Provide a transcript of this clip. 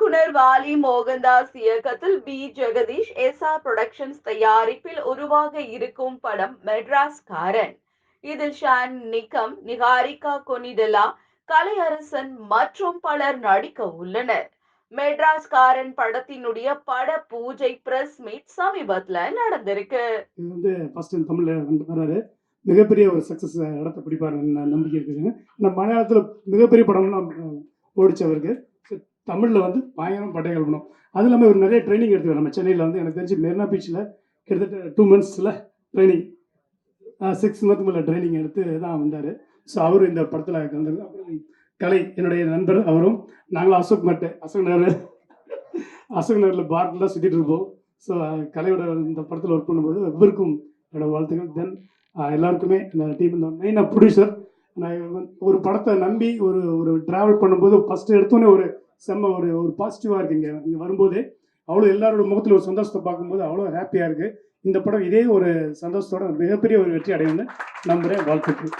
இயக்குனர் வாலி மோகன்தாஸ் இயக்கத்தில் B. Jagadish எஸ்ஆ productions தயாரிப்பில் உருவாக இருக்கும் படம் மெட்ராஸ்காரன். இதில் ஷான் நிக்கம் நிகாரிகா கொனிடலா கலையரசன் மற்றும் பலர் நடிக்க உள்ளனர். மெட்ராஸ்காரன் படத்தினுடைய பட பூஜை பிரஸ் மீட் சமீபத்துல நடந்திருக்கு. இது வந்து ஃபர்ஸ்ட் தமிழில் வந்து வராரு மிகப்பெரிய ஒரு சக்சஸ் இடத்தை பிடிப்பாரு நம்பிக்கை இருக்குது இந்த மலையாளத்தில் மிகப்பெரிய படம்லாம் அஹ், ஓடிச்சவருக்கு தமிழில் வந்து பயங்கரம் பட்டைகள் பண்ணும் அது இல்லாமல் ஒரு நிறைய ட்ரைனிங் எடுத்துக்காரு நம்ம சென்னையில் வந்து எனக்கு தெரிஞ்சு மெரினா பீச்சில் கிட்டத்தட்ட டூ மந்த்ஸில் ட்ரைனிங் சிக்ஸ் மந்த் மேலே ட்ரைனிங் எடுத்து தான் வந்தார். ஸோ அவரும் இந்த படத்தில் கலந்து அப்புறம் கலை என்னுடைய நண்பர் அவரும் நாங்களும் அசோக் மட்டு அசோக் நகர் அசோக் நகரில் பார்க்கெலாம் சுற்றிட்டு இருப்போம். ஸோ கலையோட இந்த படத்தில் ஒர்க் பண்ணும்போது இவருக்கும் என்னோட வாழ்த்துக்கள். தென் எல்லாருக்குமே இந்த டீம் இந்த மெயினாக ப்ரொடியூசர் நான் ஒரு படத்தை நம்பி ஒரு ஒரு ட்ராவல் பண்ணும்போது ஃபஸ்ட்டு எடுத்தோன்னே ஒரு செம்ம ஒரு ஒரு பாசிட்டிவாக இருக்குது இங்கே. இங்கே வரும்போதே அவ்வளோ எல்லாரோட முகத்தில் ஒரு சந்தோஷத்தை பார்க்கும்போது அவ்வளோ ஹாப்பியாக இருக்குது இந்த படம் இதே ஒரு சந்தோஷத்தோட மிகப்பெரிய ஒரு வெற்றி அடையும்னு நம்புகிறேன் வாழ்த்துக்கள்.